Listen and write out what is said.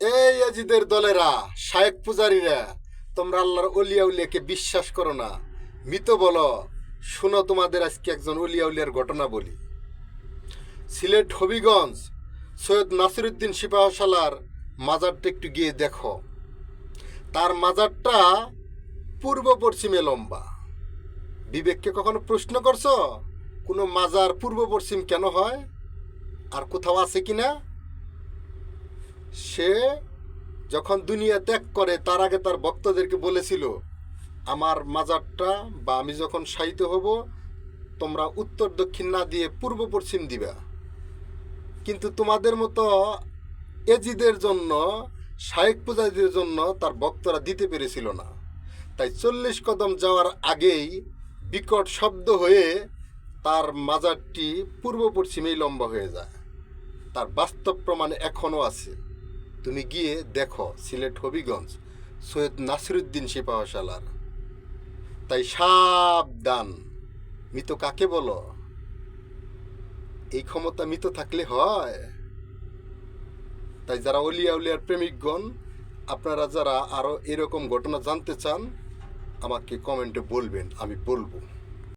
এই আজিদের দলেরা, শায়েক পূজারীরা, তোমরা আল্লাহর অলিয়া উলিয়াকে বিশ্বাস করো না। মৃত বলো, শুনো তোমাদের আজকে একজন অলিয়া উলিয়ার ঘটনা বলি। সিলেট হবিগঞ্জ, সৈয়দ নাসিরুদ্দিন সিপাহশালার মাজারটা একটু গিয়ে দেখো। তার মাজারটা পূর্ব পশ্চিমে লম্বা। বিবেককে কখনো প্রশ্ন করছ, কোনো মাজার পূর্ব পশ্চিম কেন হয়? আর কোথাও আছে কিনা? সে যখন দুনিয়া ত্যাগ করে, তার আগে তার ভক্তদেরকে বলেছিল, আমার মাজারটা বা আমি যখন শায়িত হব, তোমরা উত্তর, দক্ষিণ না দিয়ে পূর্ব, পশ্চিম দিবা। কিন্তু তোমাদের মতো এজিদের জন্য, শায়েক পূজারীদের জন্য তার ভক্তরা দিতে পেরেছিল না। তাই চল্লিশ কদম যাওয়ার আগেই বিকট শব্দ হয়ে তার মাজারটি পূর্ব, পশ্চিমেই লম্বা হয়ে যায়। তার বাস্তব প্রমাণ এখনও আছে। তুমি গিয়ে দেখো সিলেট হবিগঞ্জ, সৈয়দ নাসিরুদ্দিন সিপাহশালার। তাই সাবধান। মৃত কাকে বলো? এই ক্ষমতা মৃত থাকলে হয়? তাই যারা অলিয়া উলিয়ার প্রেমিকগণ, আপনারা যারা আরও এরকম ঘটনা জানতে চান, আমাকে কমেন্টে বলবেন, আমি বলব।